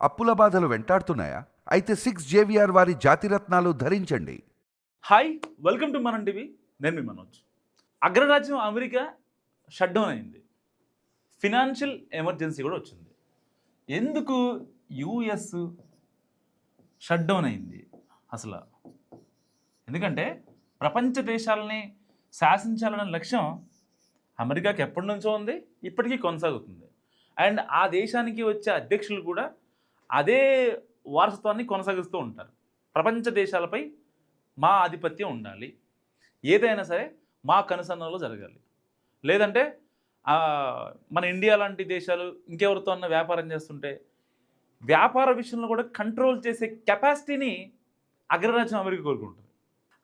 అప్పుల బాధలు వెంటాడుతున్నాయా? అయితే సిక్స్ జేవిఆర్ వారి జాతిరత్నాలు ధరించండి. Hi welcome to Manam TV నేను మీ మనోజ్. అగ్రరాజ్యం అమెరికా షట్ డౌన్ అయింది. ఫినాన్షియల్ ఎమర్జెన్సీ కూడా వచ్చింది. ఎందుకు యుఎస్ షట్ డౌన్ అయింది అసలు? ఎందుకంటే ప్రపంచ దేశాలని శాసించాలనే లక్ష్యం అమెరికాకి ఎప్పటి నుంచో ఉంది ఇప్పటికీ కొనసాగుతుంది. అండ్ ఆ దేశానికి వచ్చే అధ్యక్షులు కూడా అదే వారసత్వాన్ని కొనసాగిస్తూ ఉంటారు. ప్రపంచ దేశాలపై మా ఆధిపత్యం ఉండాలి. ఏదైనా సరే మా కనుసన్నలో జరగాలి. లేదంటే మన ఇండియా లాంటి దేశాలు ఇంకెవరితో అన్న వ్యాపారం చేస్తుంటే వ్యాపార విషయంలో కూడా కంట్రోల్ చేసే కెపాసిటీని అగ్రరాజ్యం అమెరికా కోరుకుంటుంది.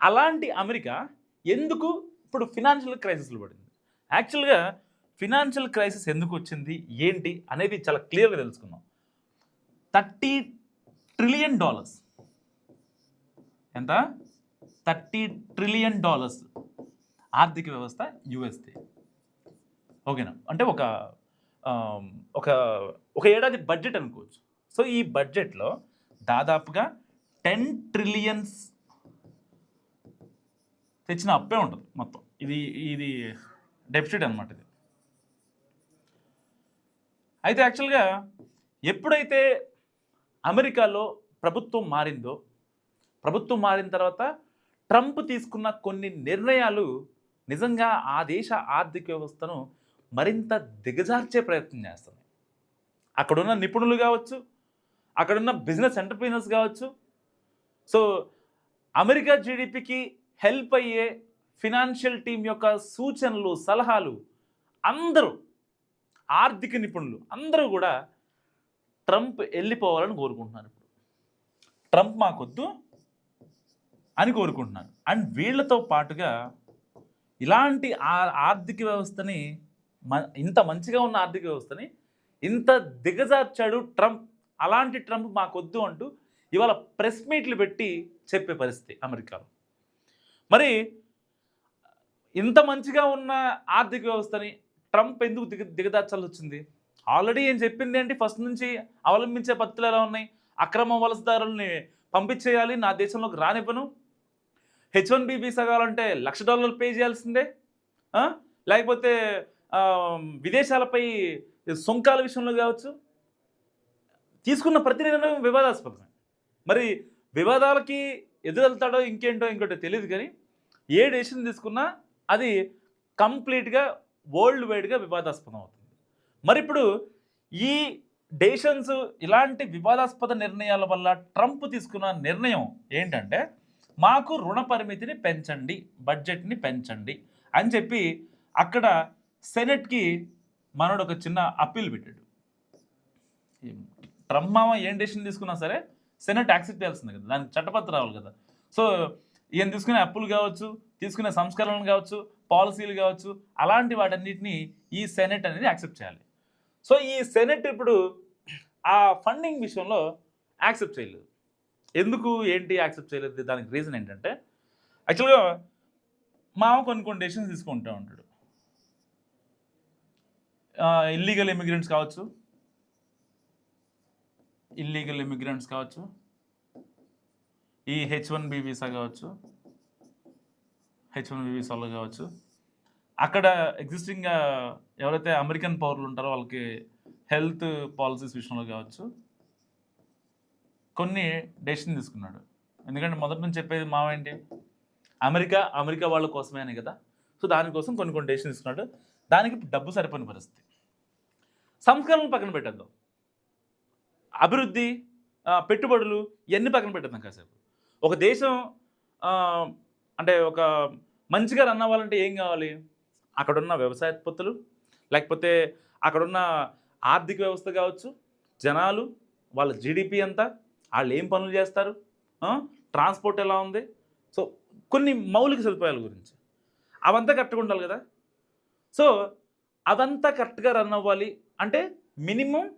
అలాంటి అమెరికా ఎందుకు ఇప్పుడు ఫినాన్షియల్ క్రైసిస్లో పడింది? యాక్చువల్గా ఫినాన్షియల్ క్రైసిస్ ఎందుకు వచ్చింది? ఏంటి? అనేది చాలా క్లియర్గా తెలుసుకుందాం. Thirty trillion dollars. ఎంత? Thirty trillion dollars. ఆర్థిక వ్యవస్థ యుఎస్ది. ఓకేనా? అంటే ఒక ఒక ఒక ఏడాది బడ్జెట్ అనుకోవచ్చు. సో ఈ బడ్జెట్లో దాదాపుగా టెన్ ట్రిలియన్స్ తెచ్చిన అప్పే ఉంటుంది మొత్తం. ఇది ఇది డెఫిసిట్ అనమాట ఇది. అయితే యాక్చువల్గా ఎప్పుడైతే అమెరికాలో ప్రభుత్వం మారిందో ప్రభుత్వం మారిన తర్వాత ట్రంప్ తీసుకున్న కొన్ని నిర్ణయాలు నిజంగా ఆ దేశ ఆర్థిక వ్యవస్థను మరింత దిగజార్చే ప్రయత్నం చేస్తున్నాయి. అక్కడున్న నిపుణులు కావచ్చు అక్కడున్న బిజినెస్ ఎంటర్ప్రీనర్స్ కావచ్చు. సో అమెరికా జీడిపికి హెల్ప్ అయ్యే ఫినాన్షియల్ టీం యొక్క సూచనలు సలహాలు అందరూ ఆర్థిక నిపుణులు అందరూ కూడా ట్రంప్ వెళ్ళిపోవాలని కోరుకుంటున్నారు ఇప్పుడు. ట్రంప్ మాకొద్దు అని కోరుకుంటున్నారు. అండ్ వీళ్ళతో పాటుగా ఇలాంటి ఆర్థిక వ్యవస్థని మ- ఇంత మంచిగా ఉన్న ఆర్థిక వ్యవస్థని ఇంత దిగజార్చాడు ట్రంప్. అలాంటి ట్రంప్ మాకొద్దు అంటూ ఇవాళ ప్రెస్ మీట్లు పెట్టి చెప్పే పరిస్థితి అమెరికాలో. మరి ఇంత మంచిగా ఉన్న ఆర్థిక వ్యవస్థని ట్రంప్ ఎందుకు దిగ దిగదార్చాల్సి వచ్చింది? ఆల్రెడీ ఏం చెప్పింది ఏంటి ఫస్ట్ నుంచి అవలంబించే పద్ధతులు ఎలా ఉన్నాయి? అక్రమ వలసదారుల్ని పంపించేయాలి నా దేశంలోకి రానివ్వను. హెచ్ వన్ బి వీసా కావాలంటే లక్ష డాలర్లు పే చేయాల్సిందే. లేకపోతే విదేశాలపై సుంకాల విషయంలో కావచ్చు. తీసుకున్న ప్రతి నిర్ణయం వివాదాస్పదమే. మరి వివాదాలకి ఎదురెళ్తాడో ఇంకేంటో ఇంకోటో తెలియదు కానీ ఏ డెసిషన్ తీసుకున్నా అది కంప్లీట్గా వరల్డ్ వైడ్గా వివాదాస్పదం అవుతుంది. మరి ఇప్పుడు ఈ డెసిషన్స్ ఇలాంటి వివాదాస్పద నిర్ణయాల వల్ల ట్రంప్ తీసుకున్న నిర్ణయం ఏంటంటే మాకు రుణ పరిమితిని పెంచండి బడ్జెట్ని పెంచండి అని చెప్పి అక్కడ సెనెట్కి మనోడు ఒక చిన్న అప్పీల్ పెట్టాడు. ట్రంప్ మామ ఏం డెసిషన్ తీసుకున్నా సరే సెనెట్ యాక్సెప్ట్ చేయాల్సింది కదా దానికి చట్టపత్రం రావాలి కదా. సో ఈయన తీసుకునే అప్పులు కావచ్చు తీసుకునే సంస్కరణలు కావచ్చు పాలసీలు కావచ్చు అలాంటి వాటన్నిటిని ఈ సెనెట్ అనేది యాక్సెప్ట్ చేయాలి. సో ఈ సెనెట్ ఇప్పుడు ఆ ఫండింగ్ విషయంలో యాక్సెప్ట్ చేయలేదు. ఎందుకు ఏంటి యాక్సెప్ట్ చేయలేదు? దానికి రీజన్ ఏంటంటే యాక్చువల్గా మామ కొన్ని కొన్ని డెసిషన్స్ తీసుకుంటూ ఉంటాడు. ఇల్లీగల్ ఇమిగ్రెంట్స్ కావచ్చు ఇల్లీగల్ ఇమిగ్రెంట్స్ కావచ్చు ఈ హెచ్ వన్ బి వీసా కావచ్చు హెచ్ వన్ బి వీసాలో కావచ్చు అక్కడ ఎగ్జిస్టింగ్ ఎవరైతే అమెరికన్ పౌరులు ఉంటారో వాళ్ళకి హెల్త్ పాలసీస్ విషయంలో కావచ్చు కొన్ని డెసిషన్ తీసుకున్నాడు. ఎందుకంటే మొదటి నుంచి చెప్పేది మావేంటి అమెరికా అమెరికా వాళ్ళ కోసమే అని కదా. సో దానికోసం కొన్ని కొన్ని డెసిషన్ తీసుకున్నాడు. దానికి డబ్బు సరిపోని పరిస్థితి. సంస్కరణలు పక్కన పెట్టేద్దాం. అభివృద్ధి పెట్టుబడులు ఇవన్నీ పక్కన పెట్టేద్దాం కాసేపు. ఒక దేశం అంటే ఒక మంచిగా రన్ అవ్వాలంటే ఏం కావాలి? అక్కడున్న వ్యవసాయ ఉత్పత్తులు లేకపోతే అక్కడున్న ఆర్థిక వ్యవస్థ కావచ్చు జనాలు వాళ్ళ జీడిపి ఎంత వాళ్ళు ఏం పనులు చేస్తారు? ట్రాన్స్పోర్ట్ ఎలా ఉంది? సో కొన్ని మౌలిక సదుపాయాల గురించి. అవంతా కరెక్ట్గా ఉండాలి కదా? సో అదంతా కరెక్ట్గా రన్ అవ్వాలి. అంటే మినిమం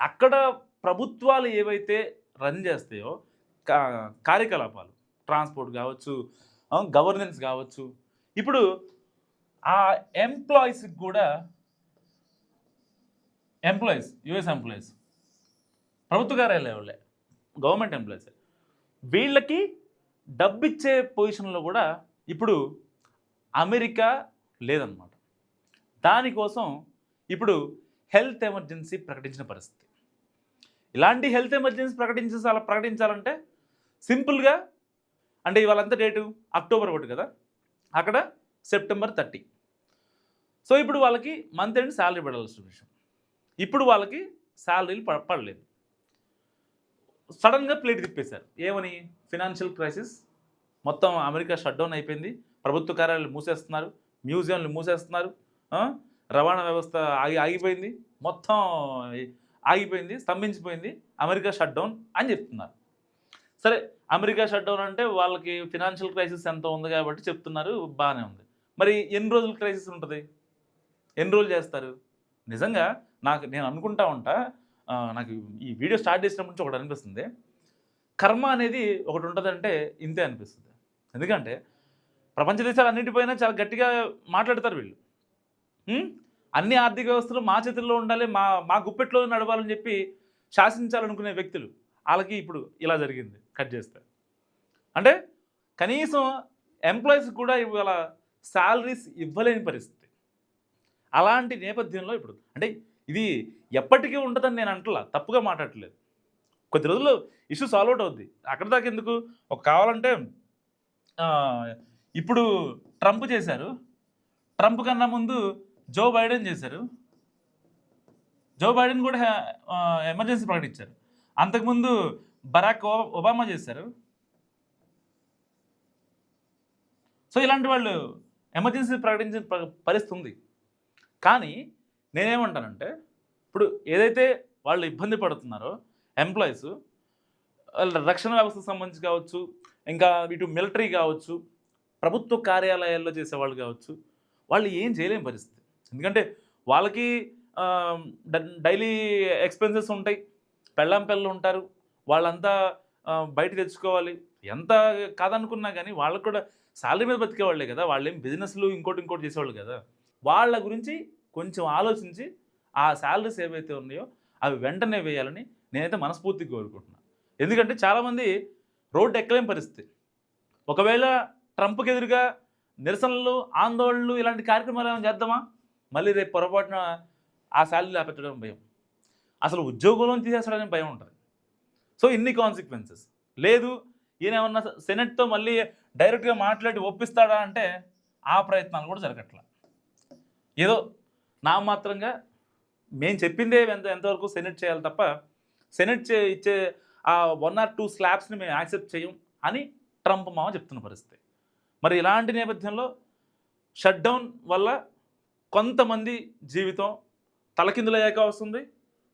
అక్కడ ప్రభుత్వాలు ఏవైతే రన్ చేస్తాయో కా- కార్యకలాపాలు ట్రాన్స్పోర్ట్ కావచ్చు గవర్నెన్స్ కావచ్చు. ఇప్పుడు ఆ ఎంప్లాయీస్కి కూడా ఎంప్లాయీస్ యుఎస్ ఎంప్లాయీస్ ప్రభుత్వ కార్యాలయాలే గవర్నమెంట్ ఎంప్లాయీస్ వీళ్ళకి డబ్బు ఇచ్చే పొజిషన్లో కూడా ఇప్పుడు అమెరికా లేదన్నమాట. దానికోసం ఇప్పుడు హెల్త్ ఎమర్జెన్సీ ప్రకటించిన పరిస్థితి. ఇలాంటి హెల్త్ ఎమర్జెన్సీ ప్రకటించాల ప్రకటించాలంటే సింపుల్గా అంటే ఇవాళంతా డేటు అక్టోబర్ ఒకటి కదా? అక్కడ సెప్టెంబర్ థర్టీ. సో ఇప్పుడు వాళ్ళకి మంత్ ఎండ్ శాలరీ పడాల్సిన విషయం. ఇప్పుడు వాళ్ళకి శాలరీలు పడలేదు. సడన్గా ప్లేట్ తిప్పేశారు. ఏమని? Financial crisis. మొత్తం అమెరికా షట్ డౌన్ అయిపోయింది. ప్రభుత్వ కార్యాలయాలు మూసేస్తున్నారు. మ్యూజియంలు మూసేస్తున్నారు. రవాణా వ్యవస్థ ఆగి ఆగిపోయింది. మొత్తం ఆగిపోయింది స్తంభించిపోయింది. అమెరికా షట్ డౌన్ అని చెప్తున్నారు. సరే అమెరికా షట్ డౌన్ అంటే వాళ్ళకి ఫినాన్షియల్ క్రైసిస్ ఎంత ఉంది కాబట్టి చెప్తున్నారు. బాగానే ఉంది. మరి ఎన్ని రోజులు క్రైసిస్ ఉంటుంది? ఎన్ని రోజులు చేస్తారు? నిజంగా నాకు నేను అనుకుంటా ఉంటా నాకు ఈ వీడియో స్టార్ట్ చేసినప్పటి నుంచి ఒకటి అనిపిస్తుంది. కర్మ అనేది ఒకటి ఉంటుందంటే ఇంతే అనిపిస్తుంది. ఎందుకంటే ప్రపంచ దేశాలు అన్నింటిపైన చాలా గట్టిగా మాట్లాడతారు వీళ్ళు. అన్ని ఆర్థిక వ్యవస్థలు మా చేతుల్లో ఉండాలి మా మా గుప్పెట్లో నడవాలని చెప్పి శాసించాలనుకునే వ్యక్తులు వాళ్ళకి ఇప్పుడు ఇలా జరిగింది కట్ చేస్తే. అంటే కనీసం ఎంప్లాయీస్ కూడా ఇవాళ శాలరీస్ ఇవ్వలేని పరిస్థితి. అలాంటి నేపథ్యంలో ఇప్పుడు అంటే ఇది ఎప్పటికీ ఉంటుందని నేను అంటలా తప్పుగా మాట్లాడట్లేదు. కొద్ది రోజుల్లో ఇష్యూ సాల్వ్ అవుట్ అవుద్ది. అక్కడ దాకా ఎందుకు? ఒక కావాలంటే ఇప్పుడు ట్రంప్ చేశారు. ట్రంప్ కన్నా ముందు జో బైడెన్ చేశారు. జో బైడెన్ కూడా ఎమర్జెన్సీ ప్రకటించారు. అంతకుముందు బరాక్ ఒ- ఒబామా చేశారు. సో ఇలాంటి వాళ్ళు ఎమర్జెన్సీ ప్రకటించిన పరిస్థితి ఉంది కానీ నేనేమంటానంటే ఇప్పుడు ఏదైతే వాళ్ళు ఇబ్బంది పడుతున్నారో ఎంప్లాయీస్ వాళ్ళ రక్షణ వ్యవస్థకు సంబంధించి కావచ్చు ఇంకా ఇటు మిలిటరీ కావచ్చు ప్రభుత్వ కార్యాలయాల్లో చేసేవాళ్ళు కావచ్చు వాళ్ళు ఏం చేయలేని పరిస్థితి. ఎందుకంటే వాళ్ళకి డైలీ ఎక్స్పెన్సెస్ ఉంటాయి. పెళ్ళాం పిల్లలు ఉంటారు. వాళ్ళంతా బయట తెచ్చుకోవాలి. ఎంత కాదనుకున్నా కానీ వాళ్ళకు కూడా శాలరీ మీద బతికేవాళ్ళే కదా వాళ్ళేం బిజినెస్లు ఇంకోటి ఇంకోటి చేసేవాళ్ళు కదా. వాళ్ళ గురించి కొంచెం ఆలోచించి ఆ శాలరీస్ ఏవైతే ఉన్నాయో అవి వెంటనే వేయాలని నేనైతే మనస్ఫూర్తిగా కోరుకుంటున్నాను ఎందుకంటే చాలామంది రోడ్డు ఎక్కలేని పరిస్థితి. ఒకవేళ ట్రంప్కి ఎదురుగా నిరసనలు ఆందోళనలు ఇలాంటి కార్యక్రమాలు ఏమైనా చేద్దామా? మళ్ళీ రేపు పొరపాటున ఆ శాలరీ ఆపెట్టడం భయం. అసలు ఉద్యోగంలో తీసేస్తాడని భయం ఉంటుంది. సో ఇన్ని కాన్సిక్వెన్సెస్ లేదు ఈయన ఏమన్నా సెనెట్తో మళ్ళీ డైరెక్ట్గా మాట్లాడి ఒప్పిస్తాడా అంటే ఆ ప్రయత్నాలు కూడా జరగట్లా. ఏదో నా మాత్రంగా మేము చెప్పిందే ఎంత ఎంతవరకు సెనెట్ చేయాలి తప్ప సెనెట్ చే ఇచ్చే ఆ వన్ ఆర్ టూ స్లాబ్స్ని మేము యాక్సెప్ట్ చేయం అని ట్రంప్ మామ చెప్తున్న పరిస్థితి. మరి ఇలాంటి నేపథ్యంలో షట్డౌన్ వల్ల కొంతమంది జీవితం తలకిందులయ్యాక వస్తుంది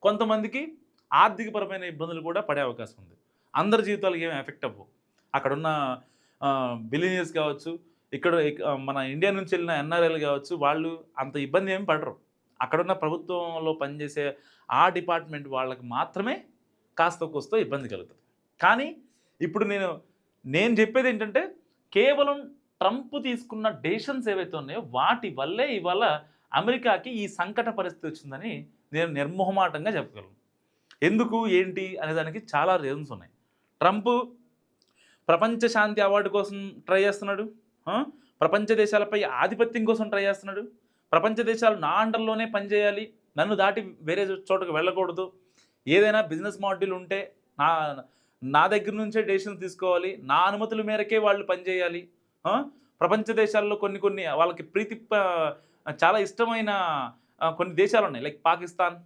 కొంతమందికి ఆర్థికపరమైన ఇబ్బందులు కూడా పడే అవకాశం ఉంది. అందరి జీవితాలకు ఏమి ఎఫెక్ట్ అవ్వవు. అక్కడున్న బిలినియర్స్ కావచ్చు ఇక్కడ మన ఇండియా నుంచి వెళ్ళిన ఎన్ఆర్ఐలు కావచ్చు వాళ్ళు అంత ఇబ్బంది ఏమి పడరు. అక్కడున్న ప్రభుత్వంలో పనిచేసే ఆ డిపార్ట్మెంట్ వాళ్ళకి మాత్రమే కాస్త కోస్తో ఇబ్బంది కలుగుతుంది. కానీ ఇప్పుడు నేను నేను చెప్పేది ఏంటంటే కేవలం ట్రంప్ తీసుకున్న డెసిషన్స్ ఏవైతే ఉన్నాయో వాటి వల్లే ఇవాళ అమెరికాకి ఈ సంకట పరిస్థితి వచ్చిందని నేను నిర్మోహమాటంగా చెప్పగలను. ఎందుకు ఏంటి అనే దానికి చాలా రీజన్స్ ఉన్నాయి. ట్రంప్ ప్రపంచ శాంతి అవార్డు కోసం ట్రై చేస్తున్నాడు. ప్రపంచ దేశాలపై ఆధిపత్యం కోసం ట్రై చేస్తున్నాడు. ప్రపంచ దేశాలు నా అండర్లోనే పనిచేయాలి. నన్ను దాటి వేరే చోటకు వెళ్ళకూడదు. ఏదైనా బిజినెస్ మాడ్యూల్ ఉంటే నా నా దగ్గర నుంచే డెసిషన్ తీసుకోవాలి. నా అనుమతుల మేరకే వాళ్ళు పనిచేయాలి. ప్రపంచ దేశాల్లో కొన్ని కొన్ని వాళ్ళకి ప్రీతి చాలా ఇష్టమైన కొన్ని దేశాలు ఉన్నాయి. లైక్ పాకిస్తాన్.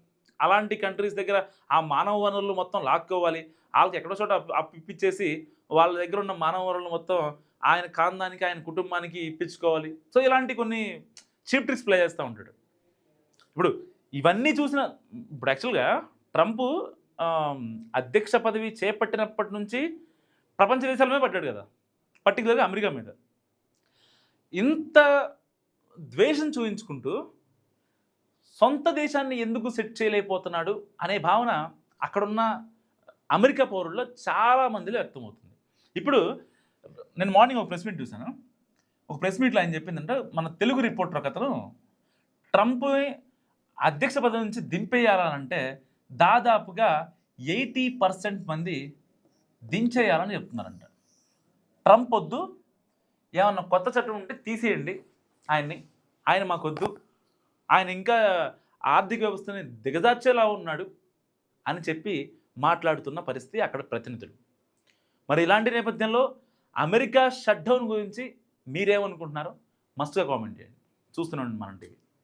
అలాంటి కంట్రీస్ దగ్గర ఆ మానవ వనరులు మొత్తం లాక్కోవాలి. వాళ్ళకి ఎక్కడో చోట అప్పిచ్చేసి వాళ్ళ దగ్గర ఉన్న మానవ వనరులు మొత్తం ఆయన కాందానికి ఆయన కుటుంబానికి ఇప్పించుకోవాలి. సో ఇలాంటి కొన్ని చీప్ ట్రిక్స్ ప్లే చేస్తూ ఉంటాడు. ఇప్పుడు ఇవన్నీ చూసిన ఇప్పుడు యాక్చువల్గా ట్రంప్ అధ్యక్ష పదవి చేపట్టినప్పటి నుంచి ప్రపంచ దేశాల మీద పడ్డాడు కదా. పర్టికులర్గా అమెరికా మీద. ఇంత ద్వేషం చూపించుకుంటూ సొంత దేశాన్ని ఎందుకు సెట్ చేయలేకపోతున్నాడు అనే భావన అక్కడున్న అమెరికా పౌరుల్లో చాలా మందిలో వ్యక్తమవుతుంది. ఇప్పుడు నేను మార్నింగ్ ఒక ప్రెస్ మీట్ చూశాను. ఒక ప్రెస్ మీట్లో ఆయన చెప్పిందంటే మన తెలుగు రిపోర్టర్ ఒక ట్రంప్ అధ్యక్ష పదవి నుంచి దింపేయాలంటే దాదాపుగా ఎయిటీ పర్సెంట్ మంది దించేయాలని చెప్తున్నారంట. ట్రంప్ వద్దు ఏమన్నా కొత్త చట్టం ఉంటే తీసేయండి ఆయన్ని. ఆయన మాకొద్దు. ఆయన ఇంకా ఆర్థిక వ్యవస్థని దిగజార్చేలా ఉన్నాడు అని చెప్పి మాట్లాడుతున్న పరిస్థితి అక్కడ ప్రతినిధులు. మరి ఇలాంటి నేపథ్యంలో అమెరికా షట్డౌన్ గురించి మీరేమనుకుంటున్నారో? మస్తుగా కామెంట్ చేయండి. చూస్తున్నాం మన టీవీ.